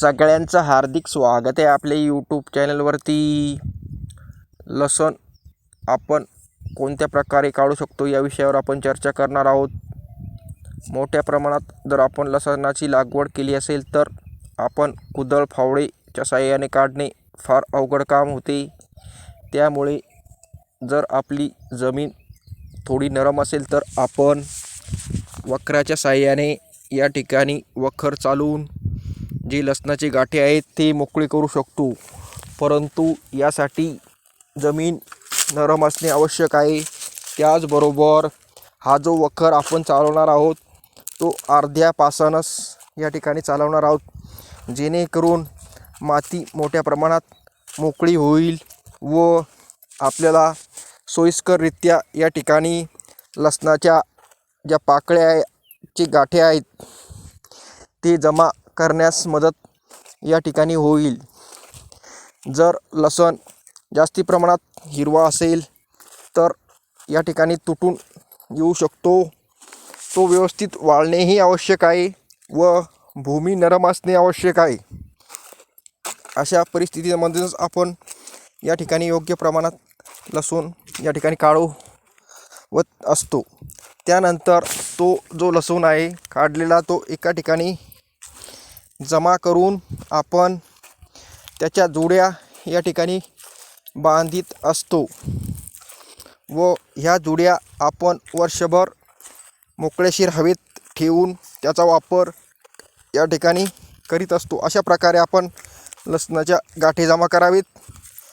सगळ्यांचं हार्दिक स्वागत आहे आपल्या यूट्यूब चॅनलवरती लसण आपण कोणत्या प्रकारे काढू शकतो या विषयावर आपण चर्चा करणार आहोत. मोठ्या प्रमाणात जर आपण लसणाची लागवड केली असेल तर आपण कुदळ फावडेच्या साह्याने काढणे फार अवघड काम होते. त्यामुळे जर आपली जमीन थोडी नरम असेल तर आपण वक्राच्या साहाय्याने या ठिकाणी वखर चालवून जी लसणाची गाठी आहेत ते मोकळी करू शकतो. परंतु यासाठी जमीन नरम असणे आवश्यक आहे. त्याचबरोबर हा जो वखर आपण चालवणार आहोत तो अर्ध्यापासनच या ठिकाणी चालवणार आहोत. जेणेकरून माती मोठ्या प्रमाणात मोकळी होईल व आपल्याला सोयीस्कररित्या या ठिकाणी लसणाच्या ज्या पाकळ्या आहे गाठी आहेत ते जमा करण्यास मदत या ठिकाणी होईल. जर लसण जास्ती प्रमाणात हिरवा असेल तर या ठिकाणी तुटून येऊ शकतो. तो व्यवस्थित वाळणेही आवश्यक आहे व भूमी नरम असणे आवश्यक आहे. अशा परिस्थितीमध्येच आपण या ठिकाणी योग्य प्रमाणात लसूण या ठिकाणी काढू व असतो. त्यानंतर तो जो लसूण आहे काढलेला तो एका ठिकाणी जमा करून आपण त्याच्या जोड्या या ठिकाणी बांधित असतो व ह्या जुड्या आपण वर्षभर मोकळेशीर हवेत ठेवून त्याचा वापर या ठिकाणी करीत असतो. अशा प्रकारे आपण लसणाच्या गाठी जमा करावीत.